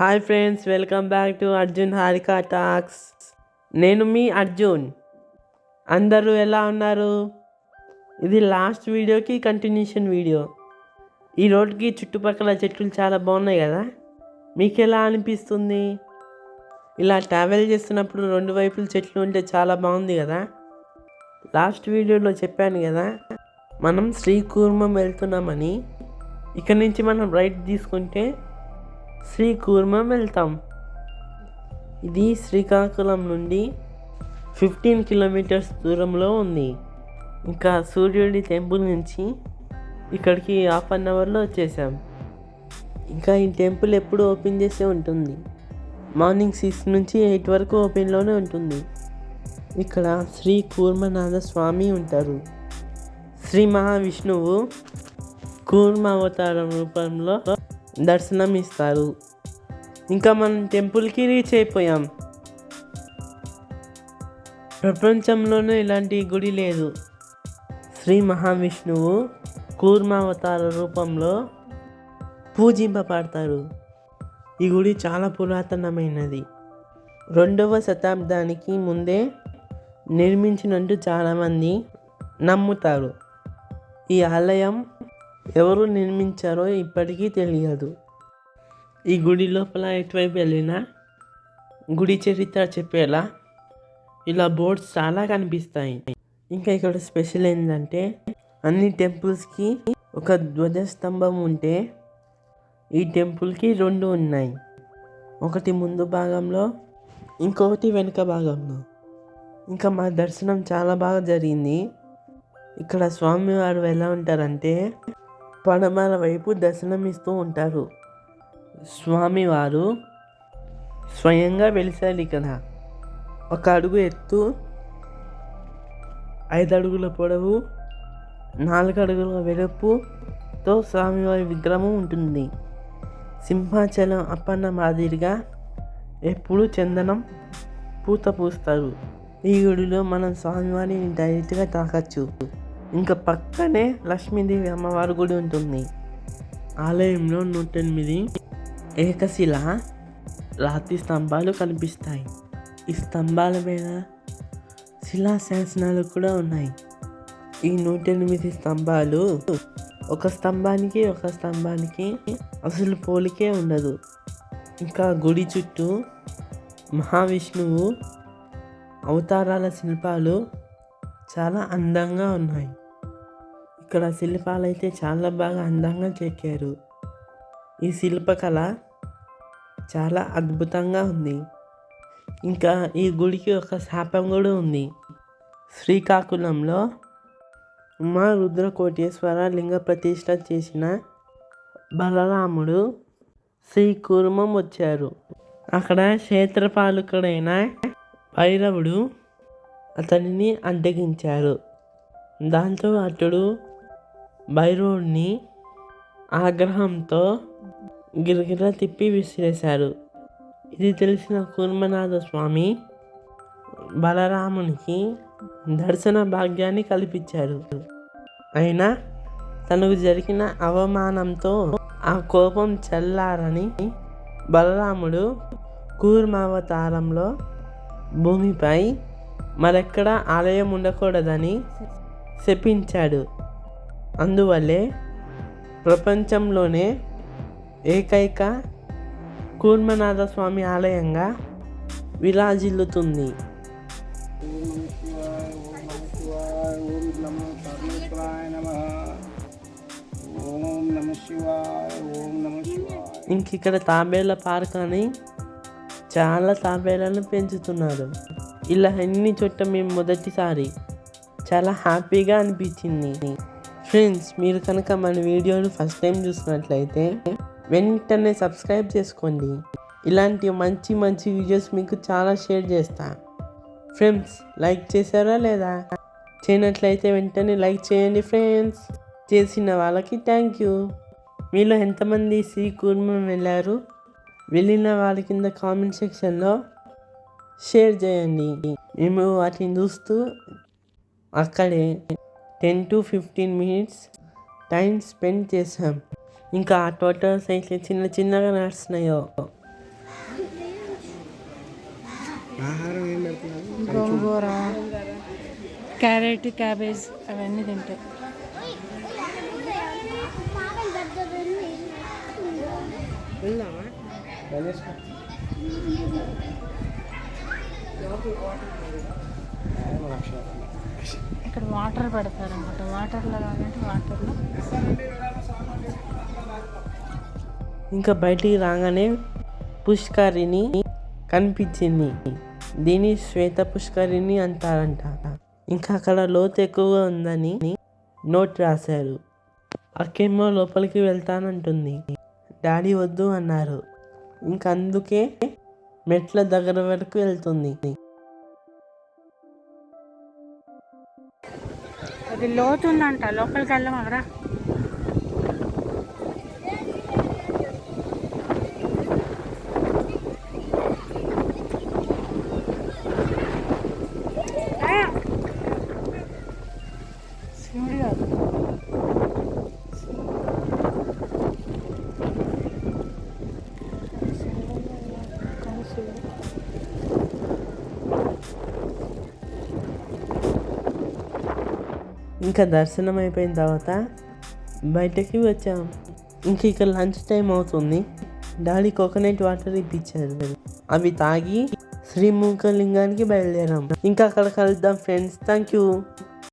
Hi friends welcome back to Arjun Harika talks. నేను మీ అర్జున్. అందరూ ఎలా ఉన్నారు? ఇది లాస్ట్ వీడియోకి కంటిన్యూషన్ వీడియో. ఈ రోడ్కి చుట్టుపక్కల చెట్లు చాలా బాగున్నాయి కదా? మీకు ఎలా అనిపిస్తుంది? ఇలా ట్రావెల్ చేస్తున్నప్పుడు రెండు వైపులు చెట్లు ఉంటే చాలా బాగుంది కదా? లాస్ట్ వీడియోలో చెప్పాను కదా మనం శ్రీకూర్మం వెళ్తున్నామని. ఇక్కడ నుంచి మనం రైట్ తీసుకుంటే శ్రీకూర్మం వెళ్తాం. ఇది శ్రీకాకుళం నుండి ఫిఫ్టీన్ కిలోమీటర్స్ దూరంలో ఉంది. ఇంకా సూర్యుడి టెంపుల్ నుంచి ఇక్కడికి హాఫ్ అన్ అవర్లో వచ్చేసాం. ఇంకా ఈ టెంపుల్ ఎప్పుడు ఓపెన్ చేసే ఉంటుంది? మార్నింగ్ సిక్స్ నుంచి ఎయిట్ వరకు ఓపెన్లోనే ఉంటుంది. ఇక్కడ శ్రీ కూర్మనాథ స్వామి ఉంటారు. శ్రీ మహావిష్ణువు కూర్మ అవతారం రూపంలో దర్శనం ఇస్తారు. ఇంకా మనం టెంపుల్కి రీచ్ అయిపోయాం. ప్రపంచంలోనే ఇలాంటి గుడి లేదు. శ్రీ మహావిష్ణువు కూర్మావతార రూపంలో పూజింపబడతారు. ఈ గుడి చాలా పురాతనమైనది. రెండవ శతాబ్దానికి ముందే నిర్మించినట్టు చాలామంది నమ్ముతారు. ఈ ఆలయం ఎవరు నిర్మించారో ఇప్పటికీ తెలియదు. ఈ గుడి లోపల ఎటువైపు వెళ్ళినా గుడి చరిత్ర చెప్పేలా ఇలా బోర్డ్స్ చాలా కనిపిస్తాయి. ఇంకా ఇక్కడ స్పెషల్ ఏంటంటే అన్ని టెంపుల్స్కి ఒక ధ్వజస్తంభం ఉంటే ఈ టెంపుల్కి రెండు ఉన్నాయి. ఒకటి ముందు భాగంలో ఇంకొకటి వెనుక భాగంలో. ఇంకా మా దర్శనం చాలా బాగా జరిగింది. ఇక్కడ స్వామివారు ఎలా ఉంటారంటే పడమర వైపు దర్శనం ఇస్తూ ఉంటారు. స్వామివారు స్వయంగా వెలిసారు ఇక్కడ ఒక అడుగు ఎత్తు ఐదు అడుగుల పొడవు నాలుగు అడుగుల వెడల్పుతో స్వామివారి విగ్రహం ఉంటుంది. సింహాచలం అప్పన్న మాదిరిగా ఎప్పుడు చందనం పూత పూస్తారు. ఈ గుడిలో మనం స్వామివారిని డైరెక్ట్గా తాకచ్చు. ఇంకా పక్కనే లక్ష్మీదేవి అమ్మవారి గుడి ఉంటుంది. ఆలయంలో నూట ఎనిమిది ఏకశిల రాతి స్తంభాలు కనిపిస్తాయి. ఈ స్తంభాల మీద శిలా శాసనాలు కూడా ఉన్నాయి. ఈ నూట ఎనిమిది స్తంభాలు ఒక స్తంభానికి ఒక స్తంభానికి అసలు పోలికే ఉండదు. ఇంకా గుడి చుట్టూ మహావిష్ణువు అవతారాల శిల్పాలు చాలా అందంగా ఉన్నాయి. ఇక్కడ శిల్పాలు అయితే చాలా బాగా అందంగా చెక్కారు. ఈ శిల్పకళ చాలా అద్భుతంగా ఉంది. ఇంకా ఈ గుడికి ఒక శాపం కూడా ఉంది. శ్రీకాకుళంలో ఉమా రుద్రకోటేశ్వర లింగ ప్రతిష్ట చేసిన బలరాముడు శ్రీకూర్మం వచ్చారు. అక్కడ క్షేత్రపాలకుడైన భైరవుడు అతనిని అడ్డగించారు. దాంతో అతడు భైరవుడిని ఆగ్రహంతో గిరగిర తిప్పి విసిరేశారు. ఇది తెలిసిన కూర్మనాథ స్వామి బలరామునికి దర్శన భాగ్యాన్ని కల్పించారు. అయినా తనకు జరిగిన అవమానంతో ఆ కోపం చల్లారని బలరాముడు కూర్మావతారంలో భూమిపై మరెక్కడ ఆలయం ఉండకూడదని శపించాడు. అందువల్లే ప్రపంచంలోనే ఏకైక కూర్మనాథ స్వామి ఆలయంగా విరాజిల్లుతుంది. ఇంక ఇక్కడ తాబేళ్ళ పార్క్ అని చాలా తాబేళ్ళను పెంచుతున్నారు. ఇలా అన్ని చోట్ల మేము మొదటిసారి చాలా హ్యాపీగా అనిపించింది. ఫ్రెండ్స్ మీరు కనుక మన వీడియోను ఫస్ట్ టైం చూసినట్లయితే వెంటనే సబ్స్క్రైబ్ చేసుకోండి. ఇలాంటి మంచి మంచి వీడియోస్ మీకు చాలా షేర్ చేస్తా. ఫ్రెండ్స్ లైక్ చేశారా లేదా? చేయనట్లయితే వెంటనే లైక్ చేయండి ఫ్రెండ్స్. చేసిన వాళ్ళకి థ్యాంక్ యూ. మీలో ఎంతమంది శ్రీ కూర్మం వెళ్ళారు? వెళ్ళిన వాళ్ళ కింద కామెంట్ సెక్షన్లో షేర్ చేయండి. మేము వాటిని చూస్తూ అక్కడే ten to fifteen minutes time spend చేసాం ఇంకా ఆ టోటల్స్ అయితే చిన్న చిన్నగా నడుస్తున్నాయో. గోంగూర క్యారెట్ క్యాబేజ్ అవన్నీ తింటాయి వెళ్దామా? ఇక్కడ వాటర్ పెడతారు అనమాట వాటర్లో కావాలంటే వాటర్లో ఇంకా బయటికి రాగానే పుష్కరిణి కనిపించింది. దీని శ్వేత పుష్కరిణి అంటారంట. ఇంకా అక్కడ లోతు ఎక్కువగా ఉందని నోట్ రాశారు. అక్కేమో లోపలికి వెళ్తానంటుంది. డాడీ వద్దు అన్నారు. ఇంకా అందుకే మెట్ల దగ్గర వరకు వెళ్తుంది. అది లోతుందంట లోపలికి వెళ్ళమరా ఇంకా దర్శనం అయిపోయిన తర్వాత బయటకి వచ్చాం. ఇంక ఇక లంచ్ టైం అవుతుంది. డాడీ కోకోనట్ వాటర్ ఇప్పించారు. అవి తాగి శ్రీముఖలింగానికి బయలుదేరాం. ఇంకా అక్కడ కలుద్దాం ఫ్రెండ్స్. Thank you